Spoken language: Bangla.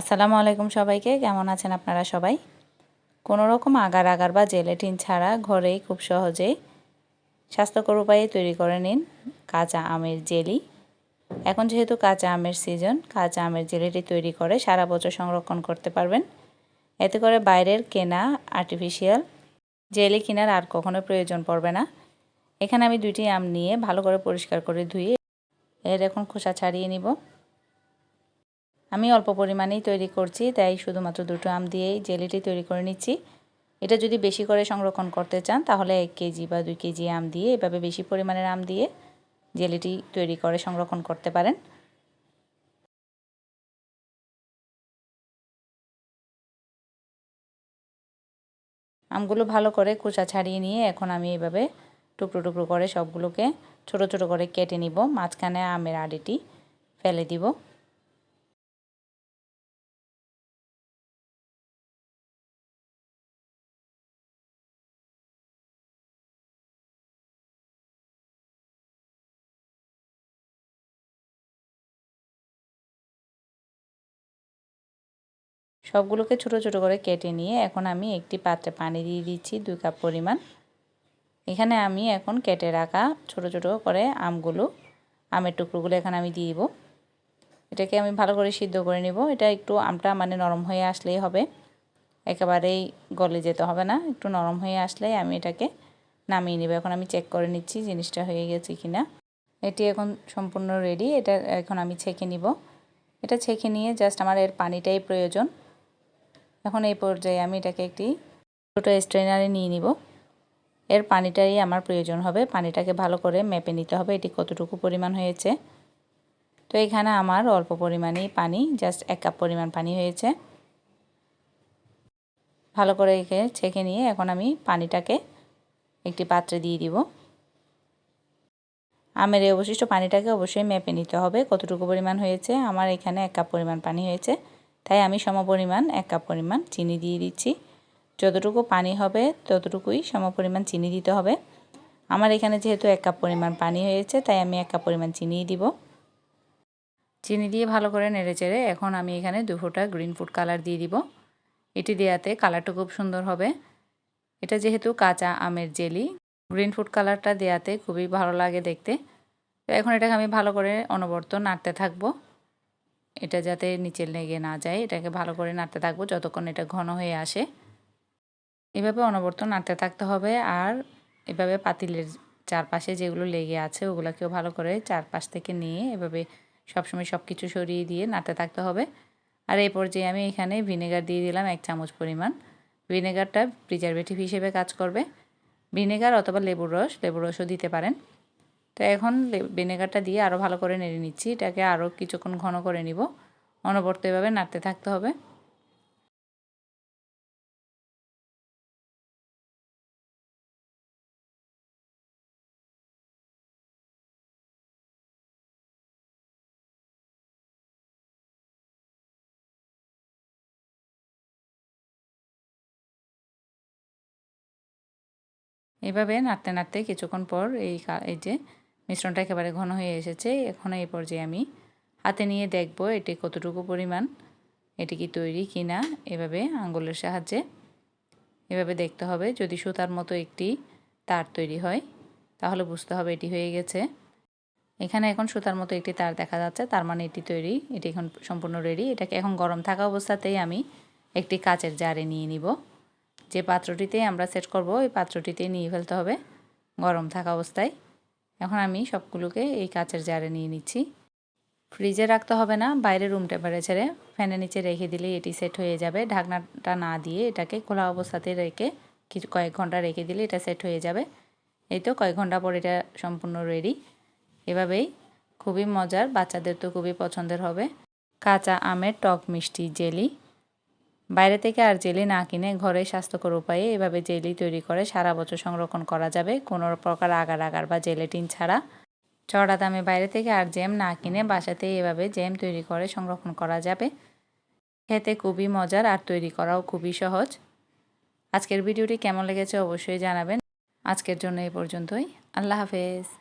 আসসালামু আলাইকুম সবাইকে, কেমন আছেন আপনারা সবাই? কোনো রকম আগার আগার বা জেলেটিন ছাড়া ঘরেই খুব সহজেই স্বাস্থ্যকর উপায়ে তৈরি করে নিন কাঁচা আমের জেলি। এখন যেহেতু কাঁচা আমের সিজন কাঁচা আমের জেলিটি তৈরি করে সারা বছর সংরক্ষণ করতে পারবেন। এতে করে বাইরের কেনা আর্টিফিশিয়াল জেলি কেনার আর কখনো প্রয়োজন পড়বে না। এখানে আমি দুইটি আম নিয়ে ভালো করে পরিষ্কার করে ধুয়ে এর এখন খোসা ছাড়িয়ে নিব। আমি অল্প পরিমাণেই তৈরি করছি, তাই শুধুমাত্র দুটো আম দিয়েই জেলিটি তৈরি করে নিচ্ছি। এটা যদি বেশি করে সংরক্ষণ করতে চান, তাহলে এক কেজি বা দুই কেজি আম দিয়ে এভাবে বেশি পরিমাণের আম দিয়ে জেলিটি তৈরি করে সংরক্ষণ করতে পারেন। আমগুলো ভালো করে কুচা ছাড়িয়ে নিয়ে এখন আমি এভাবে টুকরো টুকরো করে সবগুলোকে ছোট ছোট করে কেটে নিব। মাঝখানে আমের আডিটি ফেলে দিব। সবগুলোকে ছোট ছোট করে কেটে নিয়ে এখন আমি একটি পাত্রে পানি দিয়ে দিচ্ছি, দুই কাপ পরিমাণ। এখানে আমি এখন কেটে রাখা ছোট ছোট করে আমগুলো, আমের টুকরোগুলো এখানে আমি দিয়ে দিব। এটাকে আমি ভালো করে সিদ্ধ করে নিব। এটা একটু আমটা মানে নরম হয়ে আসলেই হবে। একেবারেই গলে যেতে হবে না। একটু নরম হয়ে আসলেই আমি এটাকে নামিয়ে নেব। এখন আমি চেক করে নিচ্ছি জিনিসটা হয়ে গেছে কি না এটি এখন সম্পূর্ণ রেডি এটা এখন আমি ছেঁকে নিব। এটা ছেঁকে নিয়ে জাস্ট আমার এর পানিটাই প্রয়োজন। এখন এই পর্যায়ে আমি এটাকে একটি ছোটো স্ট্রেনারে নিয়ে নিব। এর পানিটাই আমার প্রয়োজন হবে। পানিটাকে ভালো করে মেপে নিতে হবে এটি কতটুকু পরিমাণ হয়েছে। তো এখানে আমার অল্প পরিমাণেই পানি জাস্ট এক কাপ পরিমাণ পানি হয়েছে। ভালো করে একে ছেঁকে নিয়ে এখন আমি পানিটাকে একটি পাত্রে দিয়ে দিব। আমের এই অবশিষ্ট পানিটাকে অবশ্যই মেপে নিতে হবে কতটুকু পরিমাণ হয়েছে। আমার এখানে এক কাপ পরিমাণ পানি হয়েছে। তাই আমি সমপরিমাণ এক কাপ পরিমাণ চিনি দিয়ে দিচ্ছি। যতটুকু পানি হবে ততটুকুই সমপরিমাণ চিনি দিতে হবে। আমার এখানে যেহেতু এক কাপ পরিমাণ পানি হয়েছে, তাই আমি এক কাপ পরিমাণ চিনি দিব। চিনি দিয়ে ভালো করে নেড়ে চেড়ে এখন আমি এখানে দু ফোঁটা গ্রিন ফুড কালার দিয়ে দিব। এটি দেওয়াতে কালারটা খুব সুন্দর হবে। এটা যেহেতু কাঁচা আমের জেলি, গ্রিন ফুড কালারটা দেওয়াতে খুবই ভালো লাগে দেখতে। তো এখন এটাকে আমি ভালো করে অনবর্ত নাড়তে থাকব। এটা যাতে নিচে লেগে না যায়, এটাকে ভালো করে নাড়তে থাকব যতক্ষণ এটা ঘন হয়ে আসে। এভাবে অনবর্ত নাড়তে থাকতে হবে আর এভাবে পাতিলের চারপাশে যেগুলো লেগে আছে ওগুলোকেও ভালো করে চারপাশ থেকে নিয়ে এভাবে সবসময় সব কিছু সরিয়ে দিয়ে নাড়তে থাকতে হবে। আর এই পর্যায়ে আমি এখানে ভিনেগার দিয়ে দিলাম এক চামচ পরিমাণ। ভিনেগারটা প্রিজারভেটিভ হিসেবে কাজ করবে। ভিনেগার অথবা লেবুর রস, লেবুর রসও দিতে পারেন। তো এখন ভিনেগারটা দিয়ে আরও ভালো করে নেড়ে নিচ্ছি। এটাকে আরও কিছুক্ষণ ঘন করে নিব। অনবর্ত এভাবে নাড়তে থাকতে হবে। এভাবে নাড়তে নাড়তে কিছুক্ষণ পর এই এই যে মিশ্রণটা একেবারে ঘন হয়ে এসেছে। এখন এই পর্যায়ে আমি হাতে নিয়ে দেখব এটি কতটুকু পরিমাণ, এটি কি তৈরি কি না, এভাবে আঙ্গুলের সাহায্যে এভাবে দেখতে হবে। যদি সুতার মতো একটি তার তৈরি হয়, তাহলে বুঝতে হবে এটি হয়ে গেছে। এখানে এখন সুতার মতো একটি তার দেখা যাচ্ছে, তার মানে এটি তৈরি, এটি এখন সম্পূর্ণ রেডি এটাকে এখন গরম থাকা অবস্থাতেই আমি একটি কাচের জারে নিয়ে নিব। যে পাত্রটিতে আমরা সেট করব, ওই পাত্রটিতে নিয়ে ফেলতে হবে গরম থাকা অবস্থায়। এখন আমি সবগুলোকে এই কাচের জারে নিয়ে নিচ্ছি। ফ্রিজে রাখতে হবে না, বাইরে রুম টেম্পারেচারে ফ্যানের নিচে রেখে দিলে এটি সেট হয়ে যাবে। ঢাকনাটা না দিয়ে এটাকে খোলা অবস্থাতে রেখে কিছু কয়েক ঘণ্টা রেখে দিলে এটা সেট হয়ে যাবে। এই তো কয়েক ঘণ্টা পর এটা সম্পূর্ণ রেডি এভাবেই খুবই মজার, বাচ্চাদের তো খুবই পছন্দের হবে। কাঁচা আমের টক মিষ্টি জেলি। বাইরে থেকে আর জেলি না কিনে ঘরে স্বাস্থ্যকর উপায়ে এভাবে জেলি তৈরি করে সারা বছর সংরক্ষণ করা যাবে। কোনো প্রকার আগার আগার বা জেলেটিন ছাড়া। চড়া দামে বাইরে থেকে আর জ্যাম না কিনে বাসাতে এভাবে জ্যাম তৈরি করে সংরক্ষণ করা যাবে। খেতে খুবই মজার আর তৈরি করাও খুবই সহজ। আজকের ভিডিওটি কেমন লেগেছে অবশ্যই জানাবেন। আজকের জন্য এই পর্যন্তই। আল্লাহ হাফেজ।